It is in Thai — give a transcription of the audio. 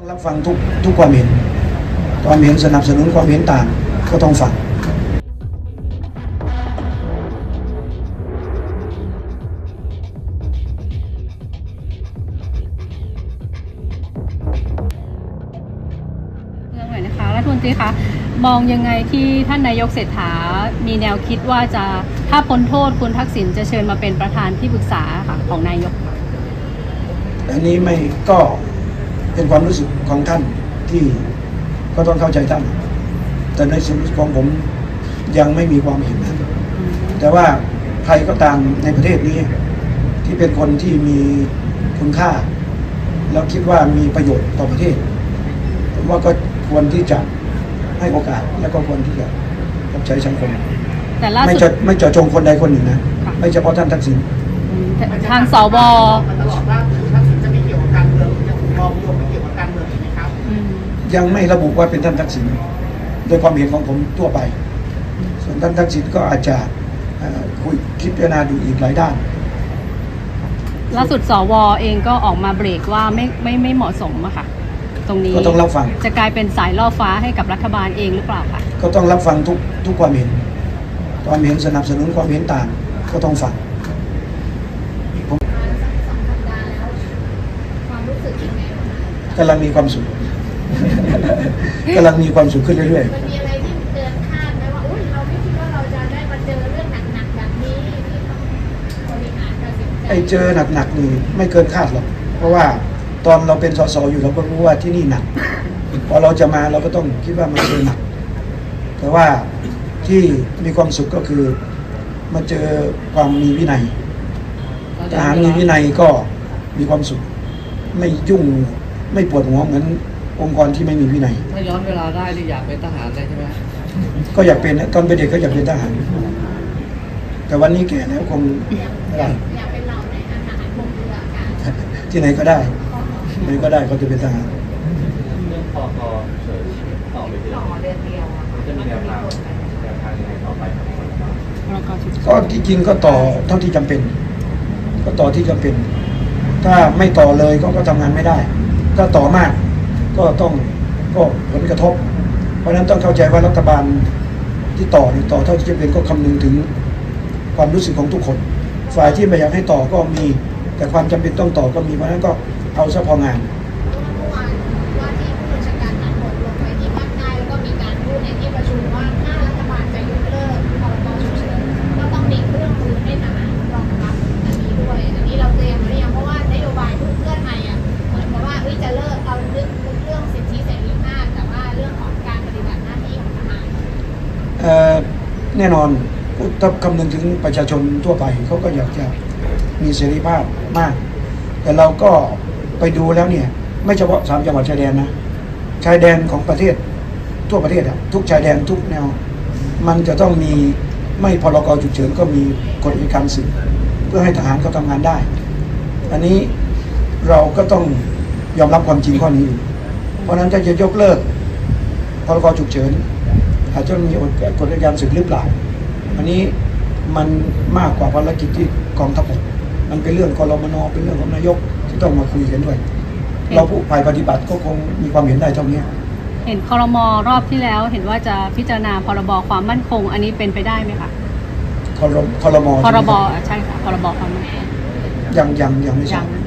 ต้องรับฟังทุกทุกความเห็น ความเห็นสนับสนุนความเห็นต่างก็ต้องฟังเรื่องหน่อยนะคะรัฐมนตรีคะมองยังไงที่ท่านนายกเศรษฐา มีแนวคิดว่าจะถ้าพ้นโทษคุณทักษิณจะเชิญมาเป็นประธานที่ปรึกษาค่ะของนายกค่ะอันนี้ไม่ก็ เป็นความรู้สึกของท่านที่ก็ต้องเข้าใจท่าน แต่ในส่วนของผมยังไม่มีความเห็นนั้นแต่ว่าใครก็ตามในประเทศนี้ ที่เป็นคนที่มีคุณค่า แล้วคิดว่ามีประโยชน์ต่อประเทศผมว่าก็ควรที่จะให้โอกาสและก็ควรที่จะรับใช้สังคมแต่ล่าไม่สุจะดไม่เจาะจงคนใดคนหนึ่งนะค่ะไม่เฉพาะท่านทักษิณอืมทางสวมาตลอดว่า ยังไม่ระบุว่าเป็นท่านทักษิณโดยความเห็นของผมทั่วไป ส่วนท่านทักษิณก็อาจจะเอ่อคุยคิดพิจารณาดูอีกหลายด้านล่าสุดสวเองก็ออกมาเบรกว่าไม่ไม่ไม่เหมาะสมอะค่ะ ตรงนี้ก็ต้องรับฟังจะกลายเป็นสายล่อฟ้าให้กับรัฐบาลเองหรือเปล่าคะก็ต้องรับฟังทุกทุกความเห็น ความเห็นสนับสนุนความเห็นต่างก็ต้องฟังความรู้สึกยังไงบ้างคะกำลังมีความสุข กำลังมีความสุขขึ้นเรื่อยมันมีอะไรที่เกินคาดไหมว่าอุ้ยเราไม่คิดว่าเราจะได้มาเจอเรื่องหนักๆแบบนี้ที่ต้องบริหารตัดสินใจๆไอ้เจอหนักๆนี่ไม่เกินคาดหรอก เพราะว่าตอนเราเป็นสสอยู่เราก็รู้ว่าที่นี่หนัก พอเราจะมาเราก็ต้องคิดว่ามันเจอหนัก แต่ว่าที่มีความสุขก็คือมาเจอความมีวินัยทหารมีวินัยก็มีความสุข ไม่ยุ่งไม่ปวดหัวเหมือน องค์กรที่ไม่มีวินัย ถ้าย้อนเวลาได้นี่อยากเป็นทหารเลยใช่ไหมก็อยากเป็นนะตอนเป็นเด็กก็อยากเป็นทหาร แต่วันนี้แก่แล้วคงไม่ได้อยากเป็นเราในอาหารบนเรืออากาศที่ไหนก็ได้ที่ไหนก็ได้เขาจะเป็นทหารเรื่องพอพอเฉยต่อไปเดือนต่อเดือนเดียวอะมันจะมีแนวทางแนวทางยังไงต่อไปครับแล้วก็ชุดก็ที่จริงก็ต่อเท่าที่จำเป็น ก็ต่อที่จำเป็น ถ้าไม่ต่อเลยก็ก็ทำงานไม่ได้ ถ้าต่อมาก ก็ต้องก็ผลกระทบ เพราะนั้นต้องเข้าใจว่ารัฐบาลที่ต่อเนี่ยต่อเท่าที่จำเป็นก็คำนึงถึงความรู้สึกของทุกคน ฝ่ายที่ไม่อยากให้ต่อก็มี แต่ความจำเป็นต้องต่อก็มีเพราะฉะนั้นก็เอาซะพองาน แน่นอนถ้าคำนึงถึงประชาชนทั่วไปเขาก็อยากจะมีเสรีภาพมาก แต่เราก็ไปดูแล้วเนี่ย ไม่เฉพาะสามจังหวัดชายแดนนะชายแดนของประเทศทั่วประเทศอะทุกชายแดนทุกแนว มันจะต้องมีไม่พรกฉุกเฉินก็มีกฎอัยการศึกเพื่อให้ทหารเขาทำงานได้ อันนี้เราก็ต้องยอมรับความจริงข้อนี้อยู่เพราะนั้นถ้าจะยกเลิกพรกฉุกเฉิน อาจจะมีกฎอัยการศึกหรือเปล่าอันนี้มันมากกว่าภารกิจที่กองทัพบกมันเป็นเรื่องกรมนเป็นเรื่องของนายกที่ต้องมาคุยกันด้วย เราผู้ฝ่ายปฏิบัติก็คงมีความเห็นได้เท่านี้เห็นคอรมอรอบที่แล้วเห็นว่าจะพิจารณาพรบความมั่นคง อันนี้เป็นไปได้ไหมคะคอรมคอรมพรบใช่ค่ะพรบความมั่นคงยังยังยังไม่ทยัรางบ